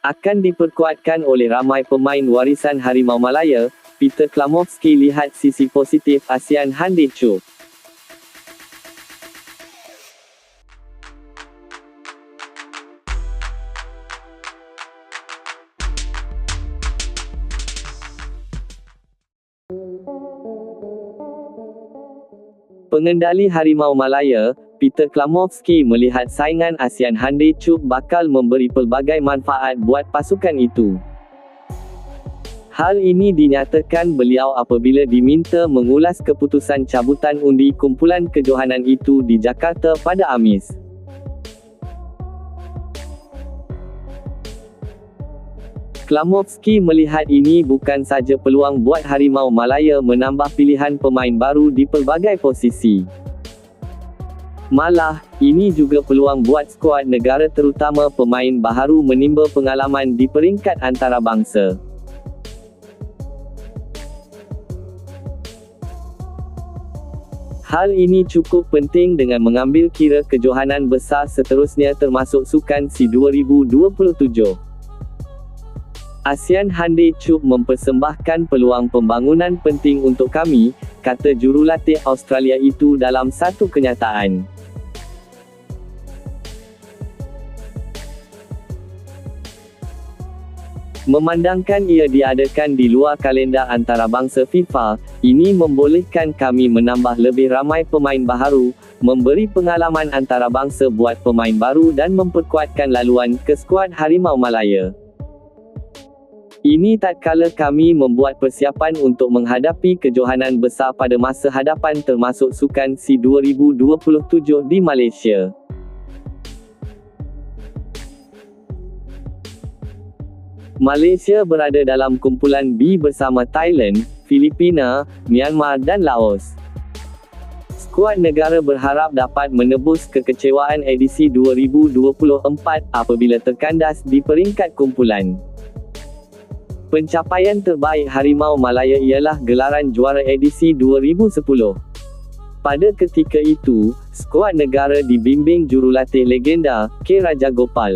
Akan diperkuatkan oleh ramai pemain warisan Harimau Malaya, Peter Klamovski lihat sisi positif ASEAN Handed Cup. Pengendali Harimau Malaya, Peter Klamovski melihat saingan ASEAN Hyundai Cup bakal memberi pelbagai manfaat buat pasukan itu. Hal ini dinyatakan beliau apabila diminta mengulas keputusan cabutan undi kumpulan kejohanan itu di Jakarta pada Amis. Klamovski melihat ini bukan saja peluang buat Harimau Malaya menambah pilihan pemain baru di pelbagai posisi. Malah, ini juga peluang buat skuad negara terutama pemain baharu menimba pengalaman di peringkat antarabangsa. Hal ini cukup penting dengan mengambil kira kejohanan besar seterusnya termasuk Sukan SEA 2027. ASEAN Hyundai Cup mempersembahkan peluang pembangunan penting untuk kami, kata jurulatih Australia itu dalam satu kenyataan. Memandangkan ia diadakan di luar kalender antarabangsa FIFA, ini membolehkan kami menambah lebih ramai pemain baharu, memberi pengalaman antarabangsa buat pemain baru dan memperkuatkan laluan ke skuad Harimau Malaya. Ini tak kala kami membuat persiapan untuk menghadapi kejohanan besar pada masa hadapan termasuk Sukan SEA 2027 di Malaysia. Malaysia berada dalam kumpulan B bersama Thailand, Filipina, Myanmar dan Laos. Skuad negara berharap dapat menebus kekecewaan edisi 2024 apabila terkandas di peringkat kumpulan. Pencapaian terbaik Harimau Malaya ialah gelaran juara edisi 2010. Pada ketika itu, skuad negara dibimbing jurulatih legenda, K. Rajagopal.